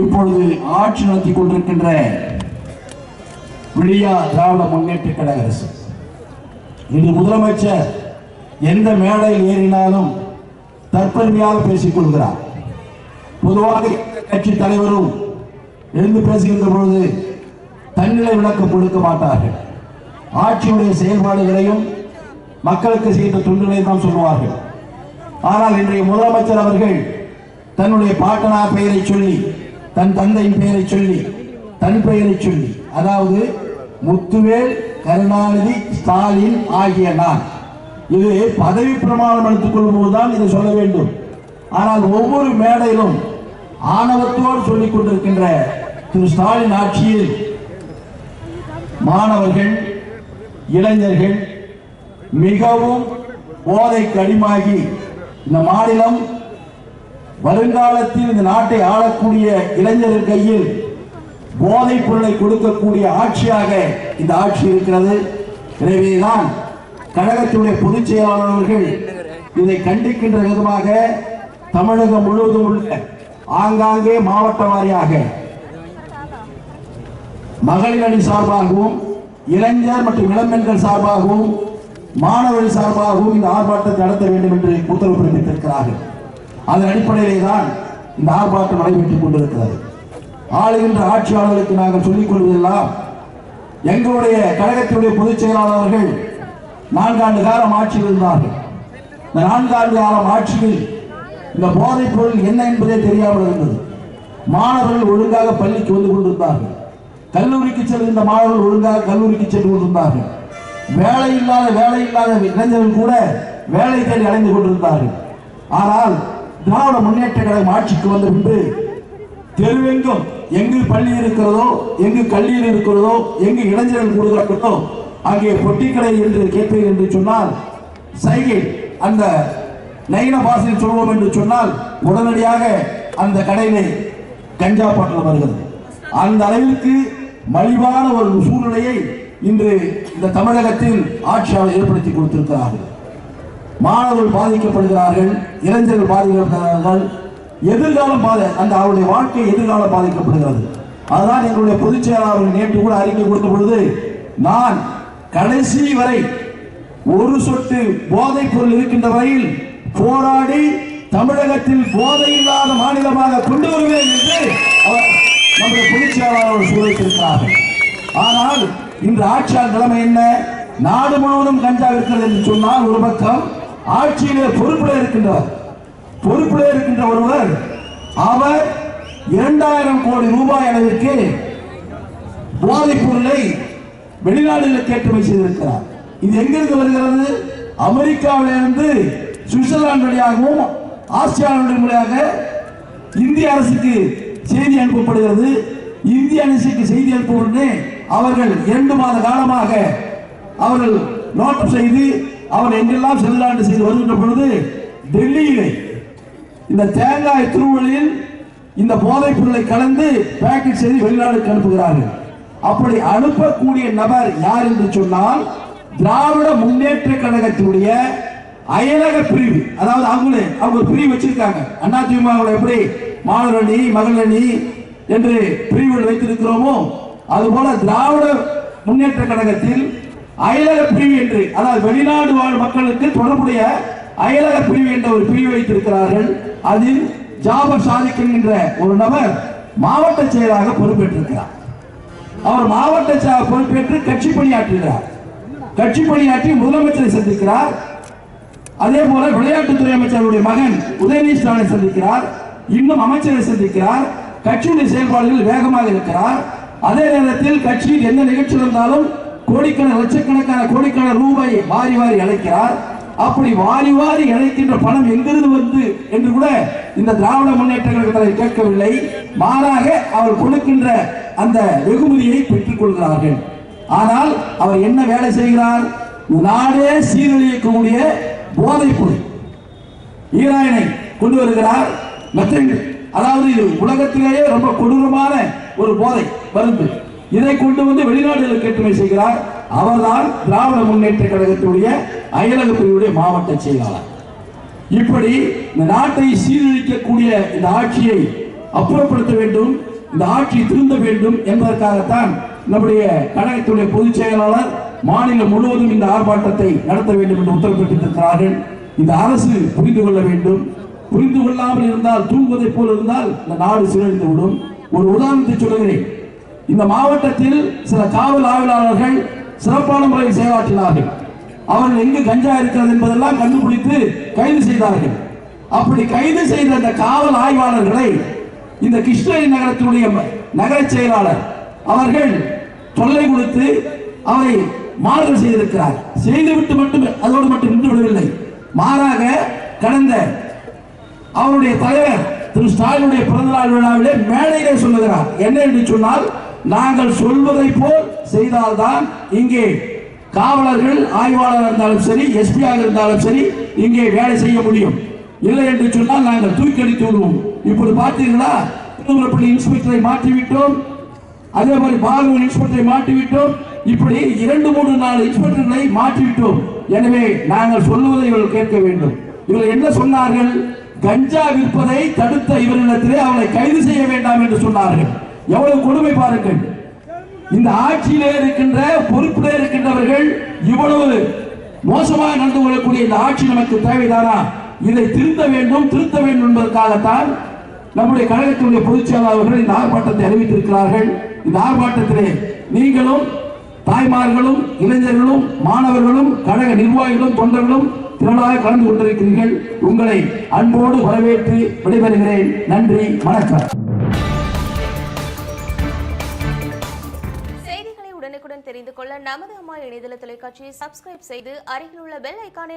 இப்பொழுது ஆட்சி நடத்தி கொண்டிருக்கின்ற விடியா திராவிட முன்னேற்ற கழக அரசு. இன்று முதலமைச்சர் எந்த மேடையில் ஏறினாலும் தற்பெருமையாக பேசிக் கொள்கிறார். பொதுவாக கட்சி தலைவரும் எழுந்து பேசுகின்ற பொழுது தன்னிலை விளக்கம் கொடுக்க மாட்டார்கள். ஆட்சியுடைய செயல்பாடுகளையும் மக்களுக்கு செய்த தொண்டுகளையும் தான் சொல்லுவார்கள். ஆனால் இன்றைய முதலமைச்சர் அவர்கள் தன்னுடைய பாட்டனா பெயரை சொல்லி தன் தந்தையின் பெயரை சொல்லி தன் பெயரை சொல்லி. அதாவது முத்துவேல் கருணாநிதி ஸ்டாலின் ஆகிய நான். இது பதவி பிரமாணம் எடுத்துக் கொள்ளும்போதுதான் இதை சொல்ல வேண்டும். ஆனால் ஒவ்வொரு மேடையிலும் ஆணவத்தோடு சொல்லிக் கொண்டிருக்கின்ற திரு ஸ்டாலின் ஆட்சியில் மாணவர்கள் இளைஞர்கள் மிகவும் போதைக்கு அடிமாகி இந்த மாநிலம் வருங்காலத்தில் இந்த நாட்டை ஆளக்கூடிய இளைஞர்கள் கையில் போதைப் பொருளை கொடுக்கக்கூடிய ஆட்சியாக இந்த ஆட்சி இருக்கிறது. எனவேதான் கழகத்தினுடைய பொதுச் செயலாளர்கள் இதை கண்டிக்கின்ற விதமாக தமிழகம் முழுவதும் உள்ள ஆங்காங்கே மாவட்ட வாரியாக மகளிர் அணி சார்பாகவும் இளைஞர் மற்றும் இளம்பெண்கள் சார்பாகவும் மாணவர்கள் சார்பாகவும் இந்த ஆர்ப்பாட்டத்தை நடத்த வேண்டும் என்று உத்தரவு பிறப்பித்திருக்கிறார்கள். அதன் அடிப்படையிலே தான் இந்த ஆர்ப்பாட்டம் நடைபெற்றுக் கொண்டிருக்கிறது. ஆளுகின்ற ஆட்சியாளர்களுக்கு நாங்கள் சொல்லிக் கொள்வதெல்லாம் எங்களுடைய கழகத்தினுடைய பொதுச் செயலாளர்கள் நான்காண்டு காலம் ஆட்சியில் இருந்தார்கள். இந்த நான்காண்டு காலம் ஆட்சியில் இந்த போதைப் பொருள் என்ன என்பதே தெரியாமல் இருந்தது. மாணவர்கள் ஒழுங்காக பள்ளிக்கு வந்து கொண்டிருந்தார்கள். கல்லூரிக்கு செல்கின்ற மாணவர்கள் ஒழுங்காக கல்லூரிக்கு சென்று கொண்டிருந்தார்கள். வேலை இல்லாத வேலை இல்லாத இளைஞர்கள் கூட வேலை தேடி அடைந்து கொண்டிருந்தார்கள். ஆனால் திராவிட முன்னேற்ற கழகம் ஆட்சிக்கு வந்த பின்பு தெருவெங்கும் எங்கு பள்ளி இருக்கிறதோ எங்கு கல்லியில் இருக்கிறதோ எங்கு இளைஞர்கள் கூடுகிறார்களோ அங்கே பொட்டிக்கடை என்று கேட்பேன் என்று சொன்னால் சைகை அந்த நயன பாசையில் சொல்வோம் என்று சொன்னால் உடனடியாக அந்த கடையிலே கஞ்சா பாட்டில் வருகிறது. அந்த அளவிற்கு மலிவான ஒரு சூழ்நிலையை இன்று இந்த தமிழகத்தில் ஆட்சியாளர் ஏற்படுத்தி கொடுத்திருக்கிறார்கள். மாணவர்கள் பாதிக்கப்படுகிறார்கள் இளைஞர்கள் பாதிக்கப்படுகிறார்கள். எதிர்காலம் பாதை அந்த அவருடைய வாழ்க்கை எதிர்காலம் பாதிக்கப்படுகிறது. அதுதான் எங்களுடைய பொதுச் செயலாளர் நேற்று கூட அறிக்கை கொடுத்த பொழுது நான் கடைசி வரை ஒரு சொட்டு போதைப் பொருள் இருக்கின்ற வரையில் போராடி தமிழகத்தில் போதை இல்லாத மாநிலமாக கொண்டு வருவேன் என்று அவர் நம்முடைய பொதுச் செயலாளர் சூழ்நிலைத்திருக்கிறார்கள் ஆனால் இன்று ஆட்சியாளர் நிலைமை என்ன? நாடு முழுவதும் கஞ்சா இருக்கிறது என்று சொன்னால் ஒரு பக்கம் ஆட்சியிலே பொறுப்பில் இருக்கின்றவர் பொறுப்பில் இருக்கின்ற ஒருவர் அவர் இரண்டாயிரம் கோடி ரூபாய் அளவிற்கு போதைப் பொருளை வெளிநாடுகளுக்கு ஏற்றுமதி செய்திருக்கிறார். இது எங்கிருந்து வருகிறது? அமெரிக்காவிலிருந்து சுவிட்சர்லாந்து வழியாகவும் ஆஸ்திரேலியா வழியாக இந்திய அரசுக்கு செய்தி அனுப்பப்படுகிறது. இந்திய அரசுக்கு செய்தி அனுப்புவது அவர்கள் இரண்டு மாத காலமாக அவர்கள் நோட்டம் செய்து அவர் எங்கெல்லாம் செல்லாண்டு செய்து வருகின்ற பொழுது டெல்லியிலே இந்த தேங்காய் திருவள்ளியில் இந்த போதைப் பொருளை கலந்து பேக்கெட் செய்து வெளிநாடுக்கு அனுப்புகிறார்கள். அப்படி அனுப்பக்கூடிய நபர் யார் என்று சொன்னால் திராவிட முன்னேற்ற கழகத்தினுடைய அயலக பிரிவு. அதாவது அவங்களே அவங்க ஒரு பிரிவு வச்சிருக்காங்க. அண்ணா திமுக எப்படி மாணவர் அணி மகள் அணி என்று பிரிவுகள் வைத்திருக்கிறோமோ அதுபோல திராவிட முன்னேற்ற கழகத்தில் அயலக பிரிவு என்று அதாவது வெளிநாடு வாழ் மக்களுக்கு தொடர்புடைய அயலக பிரிவு என்ற ஒரு பிரிவு வைத்திருக்கிறார்கள். அதில் ஜாபர் சாதிக் என்கின்ற ஒரு நபர் மாவட்ட செயலாக பொறுப்பேற்றிருக்கிறார். அவர் மாவட்ட பொறுப்பேற்று கட்சி பணியாற்றுகிறார். கட்சி பணியாற்றி முதலமைச்சரை சந்திக்கிறார். அதே போல விளையாட்டுத்துறை அமைச்சருடைய மகன் உதயநிதி ஸ்டாலினை சந்திக்கிறார். இன்னும் அமைச்சரை சந்திக்கிறார். கட்சியுடைய செயல்பாடுகள் வேகமாக இருக்கிறார். அதே நேரத்தில் கட்சியில் எந்த நிகழ்ச்சி இருந்தாலும் கோடிக்கணக்கான லட்சக்கணக்கான கோடிக்கான ரூபாயை வாரி வாரி அழைக்கிறார். அப்படி வாரி வாரி இழைக்கின்ற பணம் எங்கிருந்து வந்து என்று கூட இந்த திராவிட முன்னேற்ற கழகத்தில் கேட்கவில்லை. மாறாக அவர் கொடுக்கின்ற அந்த வெகுமதியை பெற்றுக் கொள்கிறார்கள். ஆனால் அவர் என்ன வேலை செய்கிறார்? நாடே சீரழியக்கூடிய போதைப் பொருள். ஈராயனை கொண்டு வருகிறார். மெத்தண்ட் அதாவது இது உலகத்திலேயே ரொம்ப கொடூரமான ஒரு போதை மருந்து. இதை கொண்டு வந்து வெளிநாடுகளுக்கு ஏற்றுமை செய்கிறார் அவர்தான் திராவிட முன்னேற்ற கழகத்துடைய அயலக பிரிவுடைய மாவட்ட செயலாளர். இப்படி இந்த நாட்டை சீரழிக்கக்கூடிய இந்த ஆட்சியை அப்புறப்படுத்த வேண்டும் இந்த ஆட்சி திருந்த வேண்டும் என்பதற்காகத்தான் நம்முடைய கழகத்துடைய பொதுச் செயலாளர் மாநிலம் முழுவதும் இந்த ஆர்ப்பாட்டத்தை நடத்த வேண்டும் என்று உத்தரவு இந்த அரசு புரிந்து கொள்ள வேண்டும். புரிந்து கொள்ளாமல் இருந்தால் தூங்குவதைப் போல் இருந்தால் இந்த நாடு சீரழிந்து விடும். ஒரு உதாரணத்தை சொல்லுகிறேன். இந்த மாவட்டத்தில் சில காவல் ஆய்வாளர்கள் சிறப்பான முறையில் செயலாற்றினார்கள். அவர்கள் எங்கு கஞ்சா இருக்கிறது என்பதெல்லாம் கண்டுபிடித்து கைது செய்தார்கள். அப்படி கைது செய்த அந்த காவல் ஆய்வாளர்களை இந்த கிருஷ்ணகிரி நகரத்தினுடைய நகர செயலாளர் அவர்கள் தொல்லை கொடுத்து அவரை மாறுதல் செய்திருக்கிறார். செய்துவிட்டு மட்டும் அதோடு மட்டும் நின்று விடவில்லை. மாறாக கடந்த அவருடைய தலைவர் திரு ஸ்டாலினுடைய பிறந்தநாள் விழாவிலே மேடையிலே சொல்லுகிறார். என்ன என்று சொன்னால் நாங்கள் சொல்வதை போல் செய்தால்தான் இங்கே காவலர்கள் ஆய்வாளர் இருந்தாலும் சரி எஸ்பியாக இருந்தாலும் சரி இங்கே வேலை செய்ய முடியும். இல்லை என்று சொன்னால் நாங்கள் தூக்கடித்து விடுவோம். இப்படி பார்த்தீர்களா? திருமலப்பள்ளி இன்ஸ்பெக்டரை மாற்றிவிட்டோம். அதே மாதிரி பாலூர் இன்ஸ்பெக்டரை மாற்றிவிட்டோம். இப்படி இரண்டு மூணு நாலு இன்ஸ்பெக்டர்களை மாற்றிவிட்டோம். எனவே நாங்கள் சொல்லுவதை இவர்கள் கேட்க வேண்டும். இவர்கள் என்ன சொன்னார்கள்? கஞ்சா விற்பதை தடுத்த இவரிடத்திலே அவளை கைது செய்ய வேண்டாம் என்று சொன்னார்கள். எவ்வளவு கொடுமை பாருங்கள். இந்த ஆட்சியிலே இருக்கின்ற பொறுப்பிலே இருக்கின்றவர்கள் இவ்வளவு மோசமாக நடந்து கொள்ளக்கூடிய இந்த ஆட்சி நமக்கு தேவைதானா? இதை திருத்த வேண்டும் திருத்த வேண்டும் என்பதற்காகத்தான் நம்முடைய கழகத்தினுடைய பொதுச் செயலாளர்கள் அவர்கள் இந்த ஆர்ப்பாட்டத்தை அறிவித்திருக்கிறார்கள். இந்த ஆர்ப்பாட்டத்திலே நீங்களும் தாய்மார்களும் இளைஞர்களும் மாணவர்களும் கழக நிர்வாகிகளும் தொண்டர்களும் திரளாக கலந்து கொண்டிருக்கிறீர்கள். உங்களை அன்போடு வரவேற்று விடைபெறுகிறேன். நன்றி வணக்கம். நமது அம்மா இணையதள தொலைக்காட்சியை சப்ஸ்கிரைப் செய்து அருகில் உள்ள பெல் ஐக்கானை